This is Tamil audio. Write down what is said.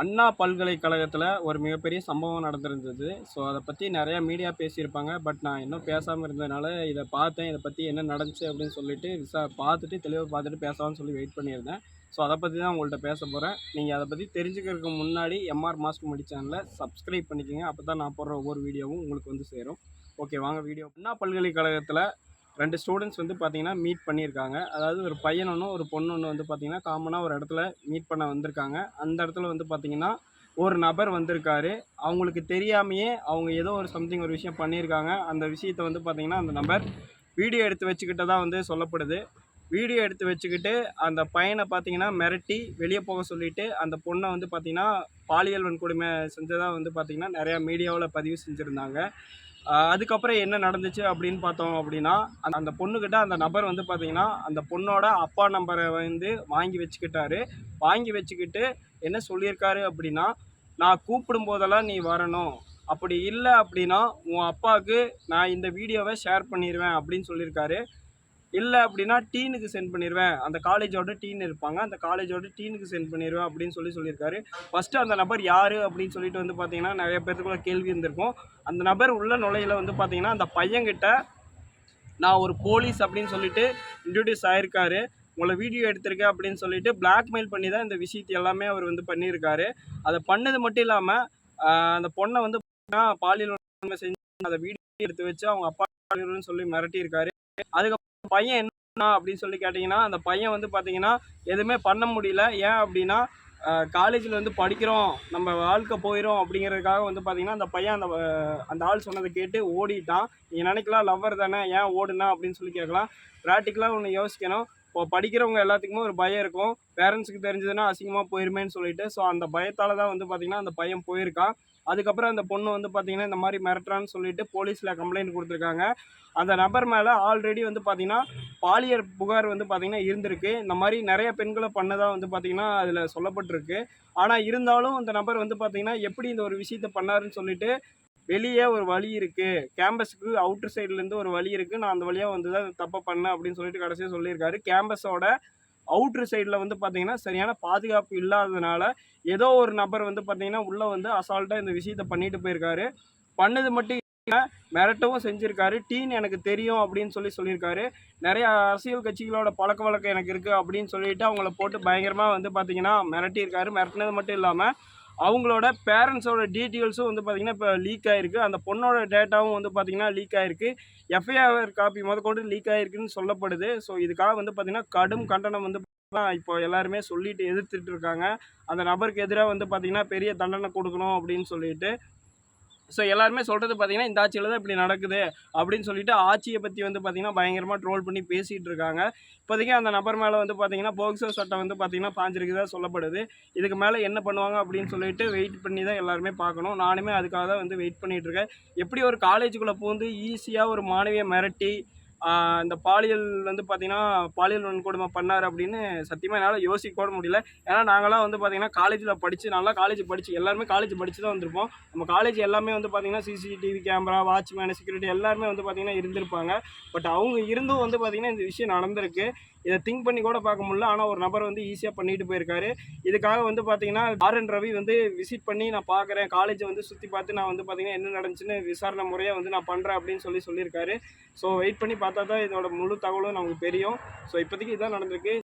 அண்ணா பல்கலைக்கழகத்தில் ஒரு மிகப்பெரிய சம்பவம் நடந்திருந்தது. ஸோ அதை பற்றி நிறையா மீடியா பேசியிருப்பாங்க. பட் நான் இன்னும் பேசாமல் இருந்ததுனால இதை பார்த்தேன். இதை பற்றி என்ன நடந்துச்சு அப்படின்னு சொல்லிட்டு விசா பார்த்துட்டு தெளிவாக பார்த்துட்டு பேசலாம்னு சொல்லி வெயிட் பண்ணியிருந்தேன். ஸோ அதை பற்றி தான் உங்கள்கிட்ட பேச போகிறேன் நீங்கள் அதை பற்றி தெரிஞ்சுக்கிறதுக்கு முன்னாடி எம்ஆர் மாஸ்டர் மடி சேனலை சப்ஸ்கிரைப் பண்ணிக்கோங்க. அப்போ தான் நான் போடுற ஒவ்வொரு வீடியோவும் உங்களுக்கு வந்து சேரும். ஓகே வாங்க வீடியோ அண்ணா பல்கலைக்கழகத்தில் ரெண்டு ஸ்டூடெண்ட்ஸ் வந்து பார்த்தீங்கன்னா மீட் பண்ணியிருக்காங்க. அதாவது ஒரு பையன் ஒன்று ஒரு பொண்ணு ஒன்று வந்து பார்த்தீங்கன்னா காமனாக ஒரு இடத்துல மீட் பண்ண வந்திருக்காங்க. அந்த இடத்துல வந்து பார்த்தீங்கன்னா ஒரு நபர் வந்திருக்காரு. அவங்களுக்கு தெரியாமையே அவங்க ஏதோ ஒரு சம்திங் ஒரு விஷயம் பண்ணியிருக்காங்க. அந்த விஷயத்தை வந்து பார்த்தீங்கன்னா அந்த நபர் வீடியோ எடுத்து வச்சுக்கிட்டதாக வந்து சொல்லப்படுது. வீடியோ எடுத்து வச்சுக்கிட்டு அந்த பையனை பார்த்தீங்கன்னா மிரட்டி வெளியே போக சொல்லிவிட்டு அந்த பொண்ணை வந்து பார்த்திங்கன்னா பாலியல் வன்கொடுமை செஞ்சதாக வந்து பார்த்தீங்கன்னா நிறையா மீடியாவில் பதிவு செஞ்சுருந்தாங்க. அதுக்கப்புறம் என்ன நடந்துச்சு அப்படின்னு பார்த்தோம் அப்படின்னா அந்த அந்த பொண்ணுக்கிட்ட அந்த நபர் வந்து பார்த்தீங்கன்னா அந்த பொண்ணோட அப்பா நம்பரை வந்து வாங்கி வச்சுக்கிட்டாரு. வாங்கி வச்சுக்கிட்டு என்ன சொல்லியிருக்காரு அப்படின்னா நான் கூப்பிடும் போதெல்லாம் நீ வரணும். அப்படி இல்லை அப்படின்னா உன் அப்பாவுக்கு நான் இந்த வீடியோவை ஷேர் பண்ணிடுவேன் அப்படின்னு சொல்லியிருக்காரு. இல்லை அப்படின்னா டீனுக்கு சென்ட் பண்ணிடுவேன் அந்த காலேஜோட டீன் இருப்பாங்க. அந்த காலேஜோட டீனுக்கு சென்ட் பண்ணிடுவேன் அப்படின்னு சொல்லி சொல்லியிருக்காரு. ஃபஸ்ட்டு அந்த நபர் யார் அப்படின்னு சொல்லிட்டு வந்து பார்த்தீங்கன்னா நிறைய பேர்த்துக்குள்ள கேள்வி இருந்திருக்கும். அந்த நபர் உள்ள நுழையில் வந்து பார்த்தீங்கன்னா அந்த பையன்கிட்ட நான் ஒரு போலீஸ் அப்படின்னு சொல்லிட்டு இன்ட்ரடியூஸ் ஆயிருக்காரு. உங்களை வீடியோ எடுத்திருக்கேன் அப்படின்னு சொல்லிட்டு பிளாக்மெயில் பண்ணி தான் இந்த விஷயத்தை எல்லாமே அவர் வந்து பண்ணியிருக்காரு. அதை பண்ணது மட்டும் இல்லாமல் அந்த பொண்ணை வந்து பாலியல் செஞ்சு அதை வீடியோ எடுத்து வச்சு அவங்க அப்பா சொல்லி மிரட்டியிருக்காரு. அதுக்கப்புறம் பையன் என்ன அப்படின்னு சொல்லி கேட்டிங்கன்னா அந்த பையன் வந்து பார்த்தீங்கன்னா எதுவுமே பண்ண முடியல. ஏன் அப்படின்னா காலேஜில் வந்து படிக்கிறோம் நம்ம வாழ்க்கை போயிடும் அப்படிங்கிறதுக்காக வந்து பார்த்தீங்கன்னா அந்த பையன் அந்த அந்த ஆள் சொன்னதை கேட்டு ஓடிட்டான். நீங்கள் நினைக்கலாம் லவ்வர் தானே ஏன் ஓடுனா அப்படின்னு சொல்லி கேட்கலாம். ப்ராக்டிக்கலாக ஒன்று யோசிக்கணும். இப்போ படிக்கிறவங்க எல்லாத்துக்குமே ஒரு பயம் இருக்கும். பேரண்ட்ஸுக்கு தெரிஞ்சதுன்னா அசிங்கமாக போயிருமேன்னு சொல்லிட்டு. ஸோ அந்த பயத்தால் தான் வந்து பார்த்தீங்கன்னா அந்த பையன் போயிருக்கான் அதுக்கப்புறம் அந்த பொண்ணு வந்து பார்த்தீங்கன்னா இந்த மாதிரி மிரட்டுறான்னு சொல்லிட்டு போலீஸில் கம்ப்ளைண்ட் கொடுத்துருக்காங்க. அந்த நபர் மேலே ஆல்ரெடி வந்து பார்த்தீங்கன்னா பாலியல் புகார் வந்து பார்த்தீங்கன்னா இருந்திருக்கு. இந்த மாதிரி நிறைய பெண்களை பண்ணதாக வந்து பார்த்தீங்கன்னா அதில் சொல்லப்பட்டிருக்கு. ஆனால் இருந்தாலும் அந்த நபர் வந்து பார்த்தீங்கன்னா எப்படி இந்த ஒரு விஷயத்தை பண்ணாருன்னு சொல்லிட்டு வெளியே ஒரு வழி இருக்குது கேம்பஸுக்கு அவுட்டர் சைட்லேருந்து ஒரு வழி இருக்குது நான் அந்த வழியாக வந்து தான் தப்பை பண்ணேன் அப்படின்னு சொல்லிட்டு கடைசியாக சொல்லியிருக்காரு. கேம்பஸோட அவுட்ரு சைடில் வந்து பார்த்தீங்கன்னா சரியான பாதுகாப்பு இல்லாததுனால ஏதோ ஒரு நபர் வந்து பார்த்தீங்கன்னா உள்ளே வந்து அசால்ட்டாக இந்த விஷயத்த பண்ணிட்டு போயிருக்காரு. பண்ணது மட்டும் மிரட்டவும் செஞ்சுருக்காரு. டீன் எனக்கு தெரியும் அப்படின்னு சொல்லி சொல்லியிருக்காரு. நிறைய அரசியல் கட்சிகளோட பழக்க வழக்கம் எனக்கு இருக்குது அப்படின்னு சொல்லிட்டு அவங்கள போட்டு பயங்கரமாக வந்து பார்த்தீங்கன்னா மிரட்டியிருக்காரு. மிரட்டினது மட்டும் இல்லாமல் அவங்களோட பேரண்ட்ஸோட டீட்டெயில்ஸும் வந்து பார்த்திங்கன்னா இப்போ லீக் ஆகிருக்கு அந்த பொண்ணோட டேட்டாவும் வந்து பார்த்திங்கன்னா லீக் ஆகிருக்கு எஃப்ஐஆர் காப்பி முதற்கொண்டு லீக் ஆகிருக்குன்னு சொல்லப்படுது. ஸோ இதுக்காக வந்து பார்த்திங்கன்னா கடும் கண்டனம் வந்து இப்போ எல்லாருமே சொல்லிட்டு எதிர்த்துட்டு இருக்காங்க. அந்த நபருக்கு எதிராக வந்து பார்த்திங்கன்னா பெரிய தண்டனை கொடுக்கணும் அப்படின்னு சொல்லிட்டு ஸோ எல்லாருமே சொல்கிறது பார்த்தீங்கன்னா இந்த ஆட்சியில் தான் இப்படி நடக்குது அப்படின்னு சொல்லிட்டு ஆட்சியை பற்றி வந்து பார்த்திங்கன்னா பயங்கரமாக ட்ரோல் பண்ணி பேசிகிட்டு இருக்காங்க. இப்போதைக்கு அந்த நபர் மேலே வந்து பார்த்திங்கன்னா போக்சோ சட்டம் வந்து பார்த்திங்கன்னா பாஞ்சிருக்குதா சொல்லப்படுது. இதுக்கு மேலே என்ன பண்ணுவாங்க அப்படின்னு சொல்லிட்டு வெயிட் பண்ணி தான் எல்லாருமே பார்க்கணும். நானுமே அதுக்காக தான் வந்து வெயிட் பண்ணிகிட்டு இருக்கேன். எப்படி ஒரு காலேஜுக்குள்ளே பூந்து ஈஸியாக ஒரு மாணவியை மிரட்டி இந்த பாலியல் வந்து பார்த்திங்கன்னா பாலியல் வன்கொடுமை பண்ணார் அப்படின்னு சத்தியமாக என்னால் யோசிக்க கூட முடியல. ஏன்னா நாங்களாம் வந்து பார்த்திங்கன்னா காலேஜில் படித்து நல்லா காலேஜ் படித்து எல்லாருமே காலேஜ் படித்து தான் வந்திருப்போம். நம்ம காலேஜ் எல்லாமே வந்து பார்த்திங்கன்னா சிசிடிவி கேமரா வாட்ச்மேன் செக்யூரிட்டி எல்லாருமே வந்து பார்த்திங்கன்னா இருந்திருப்பாங்க. பட் அவங்க இருந்தும் வந்து பார்த்திங்கன்னா இந்த விஷயம் நடந்திருக்கு. இதை திங்க் பண்ணி கூட பார்க்க முடியல. ஆனால் ஒரு நபர் வந்து ஈஸியாக பண்ணிட்டு போயிருக்காரு. இதுக்காக வந்து பார்த்தீங்கன்னா ஆர் என் ரவி வந்து விசிட் பண்ணி நான் பார்க்குறேன் காலேஜை வந்து சுற்றி பார்த்து நான் வந்து பார்த்தீங்கன்னா என்ன நடந்துச்சுன்னு விசாரணை முறையாக வந்து நான் பண்ணுறேன் அப்படின்னு சொல்லி சொல்லியிருக்காரு. ஸோ வெயிட் பண்ணி பார்த்தா தான் இதோட முழு தகவலும் நமக்கு தெரியும். ஸோ இப்போதைக்கு இதான் நடந்திருக்கு.